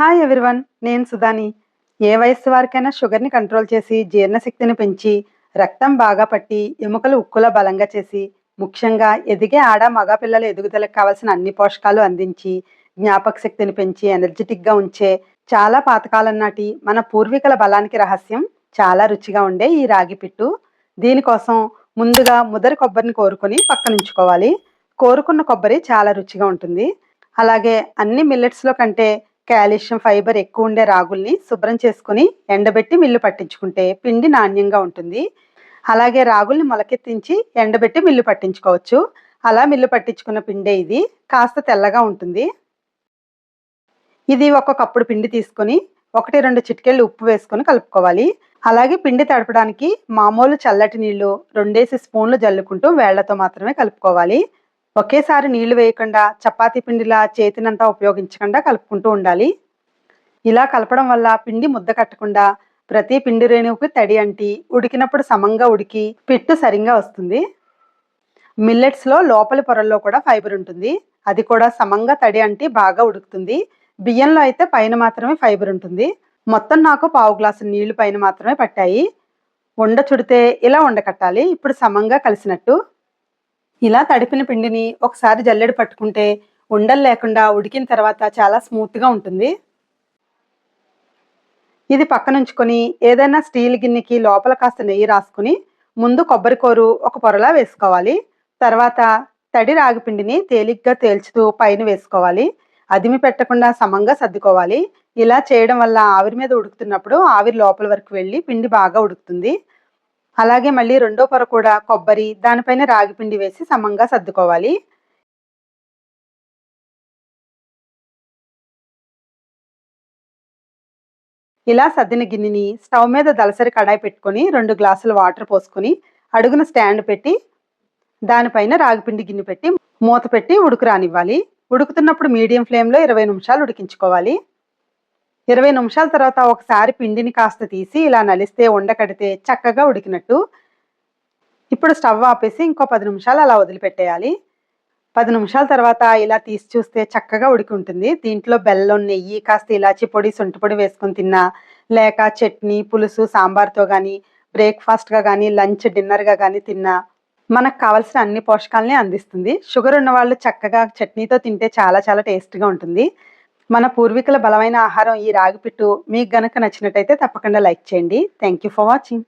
Hi everyone నేను సుధాని. ఏ వయస్సు వారికైనా షుగర్ని కంట్రోల్ చేసి జీర్ణశక్తిని పెంచి రక్తం బాగా పట్టి ఎముకలు ఉక్కుల బలంగా చేసి ముఖ్యంగా ఎదిగే ఆడ మగ పిల్లల ఎదుగుదలకు కావాల్సిన అన్ని పోషకాలు అందించి జ్ఞాపక శక్తిని పెంచి ఎనర్జెటిక్గా ఉంచే చాలా పాతకాలం నాటి మన పూర్వీకుల బలానికి రహస్యం చాలా రుచిగా ఉండే ఈ రాగి పిట్టు. దీనికోసం ముందుగా ముదరి కొబ్బరిని కోరుకొని పక్కనుంచుకోవాలి కోరుకున్న కొబ్బరి చాలా రుచిగా ఉంటుంది. అలాగే అన్ని మిల్లెట్స్లో కంటే కాల్షియం ఫైబర్ ఎక్కువ ఉండే రాగుల్ని శుభ్రం చేసుకుని ఎండబెట్టి మిల్లు పట్టించుకుంటే పిండి నాణ్యంగా ఉంటుంది. అలాగే రాగుల్ని మొలకెత్తించి ఎండబెట్టి మిల్లు పట్టించుకోవచ్చు. అలా మిల్లు పట్టించుకున్న పిండే ఇది. కాస్త తెల్లగా ఉంటుంది. ఇది ఒక కప్పుడు పిండి తీసుకొని ఒకటి రెండు చిటికెళ్ళు ఉప్పు వేసుకొని కలుపుకోవాలి. అలాగే పిండి తడపడానికి మామూలు చల్లటి నీళ్ళు రెండేసి స్పూన్లు జల్లుకుంటూ వేళ్ళతో మాత్రమే కలుపుకోవాలి. ఒకేసారి నీళ్ళు వేయకుండా చపాతీ పిండిలా చేతినంతా ఉపయోగించకుండా కలుపుకుంటూ ఉండాలి. ఇలా కలపడం వల్ల పిండి ముద్ద కట్టకుండా ప్రతి పిండి రేణువుకి తడి అంటి ఉడికినప్పుడు సమంగా ఉడికి పిట్టు సరిగ్గా వస్తుంది. మిల్లెట్స్లో లోపలి పొరల్లో కూడా ఫైబర్ ఉంటుంది. అది కూడా సమంగా తడి అంటి బాగా ఉడుకుతుంది. బియ్యంలో అయితే పైన మాత్రమే ఫైబర్ ఉంటుంది. మొత్తం నాకు పావు గ్లాసు నీళ్ళు పైన మాత్రమే పట్టాయి. ఉండ చుడితే ఇలా ఉండకట్టాలి ఇప్పుడు సమంగా కలిసినట్టు. ఇలా తడిపిన పిండిని ఒకసారి జల్లెడ పట్టుకుంటే ఉండలు లేకుండా ఉడికిన తర్వాత చాలా స్మూత్గా ఉంటుంది. ఇది పక్కనుంచుకొని ఏదైనా స్టీల్ గిన్నెకి లోపల కాస్త నెయ్యి రాసుకుని ముందు కొబ్బరి కోరు ఒక పొరలా వేసుకోవాలి. తర్వాత తడి రాగి పిండిని తేలిగ్గా తేల్చుతూ పైన వేసుకోవాలి. అదిమి పెట్టకుండా సమంగా సర్దుకోవాలి. ఇలా చేయడం వల్ల ఆవిరి మీద ఉడుకుతున్నప్పుడు ఆవిరి లోపల వరకు వెళ్ళి పిండి బాగా ఉడుకుతుంది. అలాగే మళ్ళీ రెండో పొర కూడా కొబ్బరి దానిపైన రాగి పిండి వేసి సమంగా సర్దుకోవాలి. ఇలా సర్దిన గిన్నెని స్టవ్ మీద దలసరి కడాయి పెట్టుకొని రెండు గ్లాసులు వాటర్ పోసుకొని అడుగున స్టాండ్ పెట్టి దానిపైన రాగిపిండి గిన్నె పెట్టి మూత పెట్టి ఉడుకు రానివ్వాలి. ఉడుకుతున్నప్పుడు మీడియం ఫ్లేమ్లో ఇరవై నిమిషాలు ఉడికించుకోవాలి. ఇరవై నిమిషాల తర్వాత ఒకసారి పిండిని కాస్త తీసి ఇలా నలిస్తే ఉండకడితే చక్కగా ఉడికినట్టు. ఇప్పుడు స్టవ్ ఆపేసి ఇంకో పది నిమిషాలు అలా వదిలిపెట్టేయాలి. పది నిమిషాల తర్వాత ఇలా తీసి చూస్తే చక్కగా ఉడికి ఉంటుంది. దీంట్లో బెల్లం నెయ్యి కాస్త ఇలాచి పొడి సొంటి పొడి వేసుకొని తిన్నా లేక చట్నీ పులుసు సాంబార్తో కానీ బ్రేక్ఫాస్ట్గా కానీ లంచ్ డిన్నర్గా కానీ తిన్నా మనకు కావాల్సిన అన్ని పోషకాలని అందిస్తుంది. షుగర్ ఉన్న వాళ్ళు చక్కగా చట్నీతో తింటే చాలా చాలా టేస్ట్గా ఉంటుంది. మన పూర్వీకుల బలమైన ఆహారం ఈ రాగిపిట్టు మీకు గనక నచ్చినట్టయితే తప్పకుండా లైక్ చేయండి. Thank you for watching